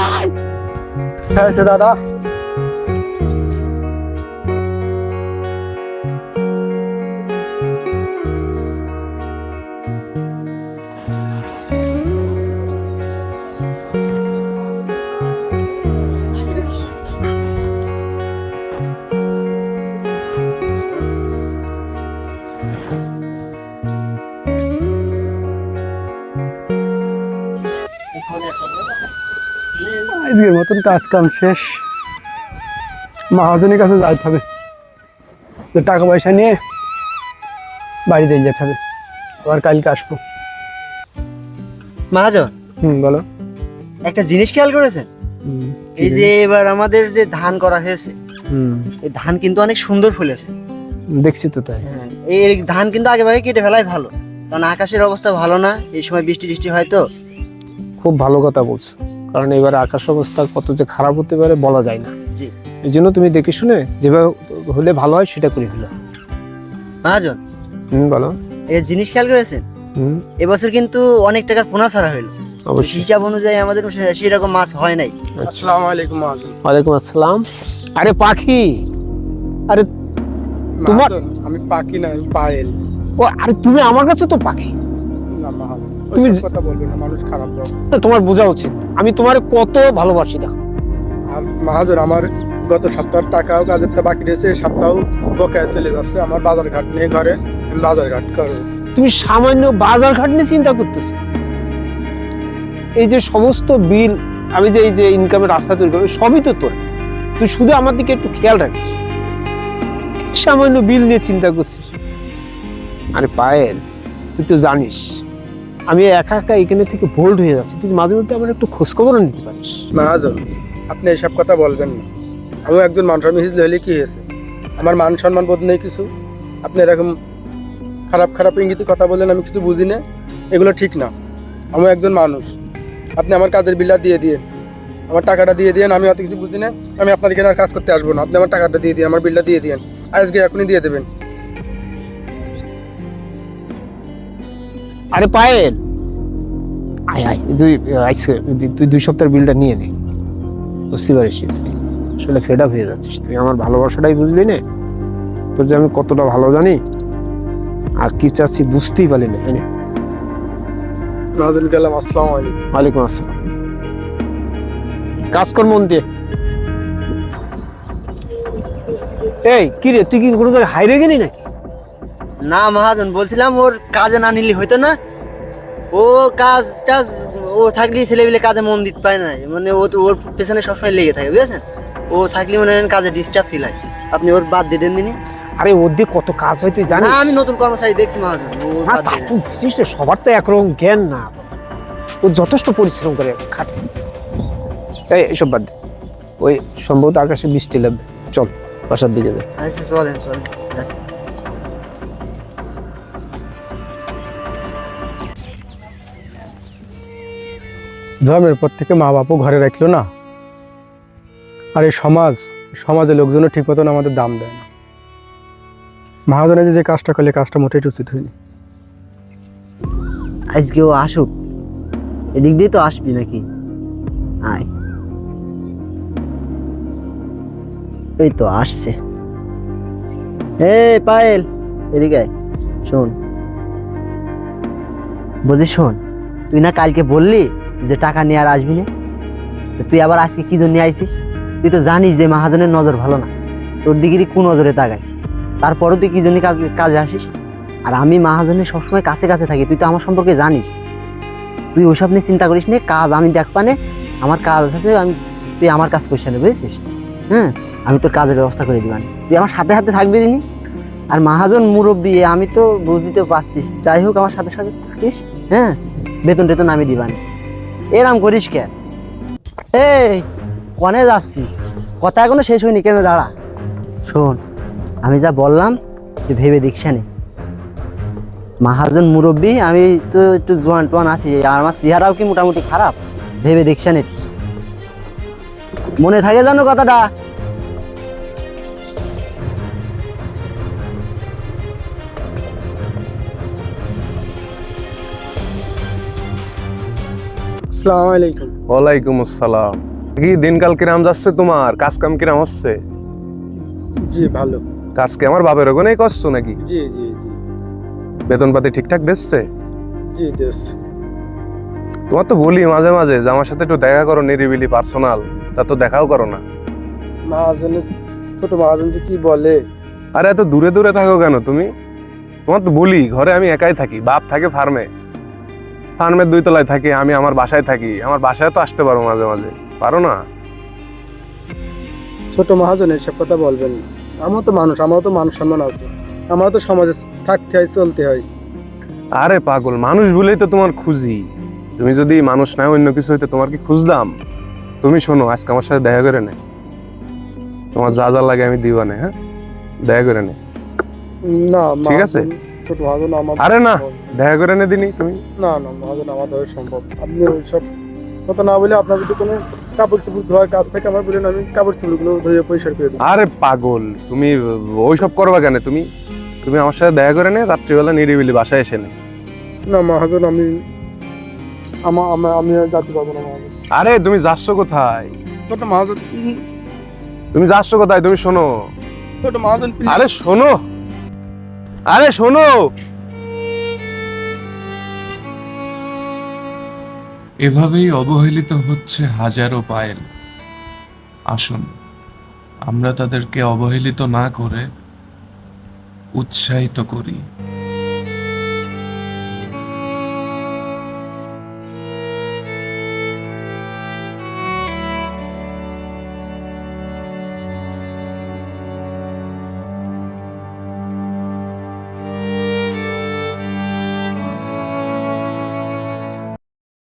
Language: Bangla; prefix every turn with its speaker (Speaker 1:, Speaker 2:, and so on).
Speaker 1: নাই
Speaker 2: হ্যাঁ সে দাদা আজকের মতন কাজ কাম শেষ। মহাজনের কাছে যাইতে হবে। তো টাকা পয়সা নিয়ে বাড়িতে যেতে হবে। আবার কালকে আসব।
Speaker 3: মহাজন?
Speaker 2: হুম বলো।
Speaker 3: একটা জিনিস খেয়াল করেছেন? এই যে এবার আমাদের যে ধান করা হয়েছে
Speaker 2: হুম।
Speaker 3: এই ধান কিন্তু অনেক সুন্দর ফুলেছে।
Speaker 2: দেখছি তো তাই।
Speaker 3: এই ধান কিন্তু আগে ভাগে কেটে ফেলাই ভালো। কারণ আকাশের অবস্থা ভালো না এই সময় বৃষ্টি টিষ্টি হয় তো।
Speaker 2: খুব ভালো কথা বলছো। কারণ এবার আকাশ অবস্থা কত যে খারাপ হতে পারে বলা যায় না। এই জন্য তুমি দেখে শুনে যেভাবে হলে ভালো হয় সেটা করে ফেলো।
Speaker 3: মহাজন
Speaker 2: হুম বলো।
Speaker 3: এই জিনিস খেয়াল করেছেন?
Speaker 2: হুম।
Speaker 3: এবছর কিন্তু অনেক টাকার পোনা ছাড়া হইল।
Speaker 2: অবশ্যই।
Speaker 3: হিসাব অনুযায়ী আমাদের সেরকম মাছ হয় নাই।
Speaker 4: আসসালামু আলাইকুম মহাজন।
Speaker 2: ওয়ালাইকুম আসসালাম। আরে পাখি! আরে তোমার-
Speaker 4: আমি পাখি না আমি পায়েল।
Speaker 2: ও আরে তুমি আমার কাছে তো পাখি।
Speaker 4: না মহাজন।
Speaker 2: তুমি
Speaker 4: কথা বলবে না মানুষ খারাপ
Speaker 2: তোমার বোঝা উচিত। আমি তোমার কত ভালোবাসি দেখো।
Speaker 4: আর মহাজন আমার গত সপ্তাহের টাকাও কাজের তো বাকি রয়েছে এই সপ্তাহ বকেয়া চলে যাচ্ছে আমার বাজার ঘাট নিয়ে ঘরে। বাজার ঘাট করব।
Speaker 2: তুমি সামান্য বাজার ঘাট নিয়ে চিন্তা করতেছো? এই যে সমস্ত বিল আমি যে এই যে ইনকামের রাস্তা তৈরি করব সবই তো তোর। তুই শুধু আমার দিকে একটু খেয়াল রাখিস। সামান্য বিল নিয়ে চিন্তা করছিস। আরে পায়েল তুই তো জানিস আমি একা একা এখানে থেকে বোল্ড হয়ে যাচ্ছি। তুই মাঝে মধ্যে আমার একটু খোঁজখবরও নিতে পারিস।
Speaker 4: মহাজন আপনি এইসব কথা বলবেন না। আমি একজন মানুষ আমি হিজলে হলে কি হয়েছে? আমার মান সম্মান বোধ নেই কিছু। আপনি এরকম খারাপ খারাপ ইঙ্গিতে কথা বললেন, আমি কিছু বুঝি না। এগুলো ঠিক না। আমি একজন মানুষ। আপনি আমার কাজের বিলটা দিয়ে দিয়ে আমার টাকাটা দিয়ে দিয়েন, আমি অত কিছু বুঝি না। আমি আপনার এখানে আর কাজ করতে আসব না। আপনি আমার টাকাটা দিয়ে দিয়ে আমার বিলটা দিয়ে দিয়েন। আজকে এখনই দিয়ে দেবেন।
Speaker 2: আরে পায়েল। আয় আয় দুই আইসে তুই দুই সপ্তাহের বিলটা নিয়ে নে। বুঝতে পারিস আসলে ফেড আপ হয়ে যাচ্ছিস। তুই আমার ভালোবাসাটাই বুঝলি না? তোর যে আমি কতটা ভালো জানি আর কি চাচ্ছি বুঝতেই পারলি না তাই না?
Speaker 4: মহাজন গেলাম আসসালামু আলাইকুম।
Speaker 2: ওয়ালাইকুম আসসালাম। কাজ কর মন দিয়ে এই কি রে তুই কি কোনো জায়গায় হাইরে গেলি নাকি?
Speaker 3: না মহাজন বলছিলাম ওর কাজে না নিলে হইতো না। ও কাজ টাজ ও থাকলে ছেলেপিলে কাজে মন দিতে পারে না। মানে ও তো ওর পেছনে সবসময় লেগে থাকে বুঝেছেন? ও থাকলে মনে হয় কাজে ডিস্টার্ব ফিল হয়। আপনি ওর বাদ দিয়ে দেন দিনই
Speaker 2: আরে ওর দিয়ে কত কাজ হয় তুই জানিস?
Speaker 3: আমি নতুন কর্মচারী দেখছি মহাজন দেন।
Speaker 2: তুই বুঝিস না সবার তো একরকম জ্ঞান না। ও যথেষ্ট পরিশ্রম করে খাটে। এই এসব বাদ দে। ওই সম্ভবত আকাশে বৃষ্টি লাগবে। চল বাসার দিকে যাই।
Speaker 3: আচ্ছা চলেন চলেন
Speaker 4: জন্মের পর থেকে মা বাপও ঘরে রাখল না। আর এই সমাজ, সমাজের লোকজনও ঠিক মতন আমাদের দাম দেয় না। মহাজনে যে কাজটা করলে কাজটা মোটেই উচিত হয়নি।
Speaker 3: ও আসুক। এদিক দিয়ে তো আসবি নাকি? আয়। এই তো আসছে। এ পায়েল, এদিকে। শোন। বলছি শোন, তুই না কালকে বললি যে টাকা নিয়ে আর আসবি না। তুই আবার আজকে কি জন্য আইছিস? তুই তো জানিস যে মহাজনের নজর ভালো না। তোর দিকে কোন নজরে তাকায়। তারপরও তুই কি জন্য কাজ, কাজে আসিস? আর আমি মহাজনের সবসময় কাছে কাছে থাকি, তুই তো আমার সম্পর্কে জানিস। তুই ওইসব নিয়ে চিন্তা করিস নে, কাজ আমি দেখবানে আমার কাজ আছে, আমি, তুই আমার কাজ করিস না, বুঝেছিস? হ্যাঁ আমি তোর কাজের ব্যবস্থা করে দিবানি তুই আমার সাথে সাথে থাকবি তিনি আর মহাজন মুরব্বী আমি তো বুঝতে পারছিস। যাই হোক, আমার সাথে সাথে থাকিস হ্যাঁ বেতন টেতন আমি দিবানি এরাম করিস কে? এই, কনে যাচ্ছিস কথা এখনও শেষ হয়নি কেন দাঁড়া? শোন, আমি যা বললাম, তুই ভেবে দেখছে নে। মাহাজন মুরব্বী, আমি তো একটু জোয়ান টোয়ান আছি, আর আমার চেহারাও কি মোটামুটি খারাপ? ভেবে দেখছেন মনে থাকে জানো কথাটা?
Speaker 4: আসসালামু আলাইকুম।
Speaker 1: ওয়ালাইকুম আসসালাম। কি দিনকাল কিরাম যাচ্ছে তোমার? কাজ কাম কিরাম হচ্ছে?
Speaker 4: জি ভালো।
Speaker 1: কাজ কি আমার বাপের ওখানেই করছ নাকি?
Speaker 4: জি জি জি।
Speaker 1: বেতন পাতি ঠিকঠাক দিচ্ছে?
Speaker 4: জি দেশ
Speaker 1: তোমার তো বলি মাঝে মাঝে যে আমার সাথে একটু দেখা করো নিরিবিলি পার্সোনাল। তা তো দেখাও করো না।
Speaker 4: মহাজনের ছোট মহাজন যে কি বলে?
Speaker 1: আরে এত দূরে দূরে থাকো কেন তুমি? তোমার তো বলি ঘরে আমি একাই থাকি বাপ থাকে ফার্মে। ফার্মের দুই তলায় থাকি আমি আমার বাসায় থাকি। আমার বাসায় তো আসতে পারো মাঝে মাঝে। পারো না?
Speaker 4: ছোট মহাজন এসব কথা বলবেন আমার তো মানুষ আমারও তো মানুষ সম্মান আছে। আমার তো সমাজে থাকতে হয় চলতে হয়।
Speaker 1: আরে পাগল মানুষ বলেই তো তোমার খুঁজি। তুমি যদি মানুষ না অন্য কিছু হইতে তোমার কি খুঁজতাম তুমি শোনো আজকে আমার সাথে দেখা করে নে। তোমার যা যা লাগে আমি দিবা দিবানে হ্যাঁ? দেখা করে নে।
Speaker 4: না
Speaker 1: ঠিক আছে।
Speaker 4: ছোট মহাজন আমার
Speaker 1: আরে না। দেখা করে নে দিনই তুমি।
Speaker 4: না না মহাজন আমার দ্বারা সম্ভব। আপনি ওইসব কথা না বলে আপনার যদি কোনো কাপড় চোপড় ধোয়ার কাজ থাকে আমার বলেন আমি কাপড় চোপড়গুলো ধুয়ে পরিষ্কার করে
Speaker 1: আরে পাগল তুমি ওইসব করবা কেন তুমি? তুমি আমার সাথে দেখা করে নে রাত্রিবেলা নিরিবিলি বাসায় এসে নে।
Speaker 4: না মহাজন আমি আমা আমা- যেতে পারব না
Speaker 1: আরে তুমি যাচ্ছ কোথায়?
Speaker 4: ছোট মহাজন
Speaker 1: তুমি যাচ্ছ কোথায়? তুমি শোনো।
Speaker 4: ছোট মহাজন
Speaker 1: আরে শোনো। আরে, শোনো।
Speaker 5: এভাবেই অবহেলিত হচ্ছে হাজারো পায়েল। আসুন, আমরা তাদেরকে অবহেলিত না করে উৎসাহিত করি।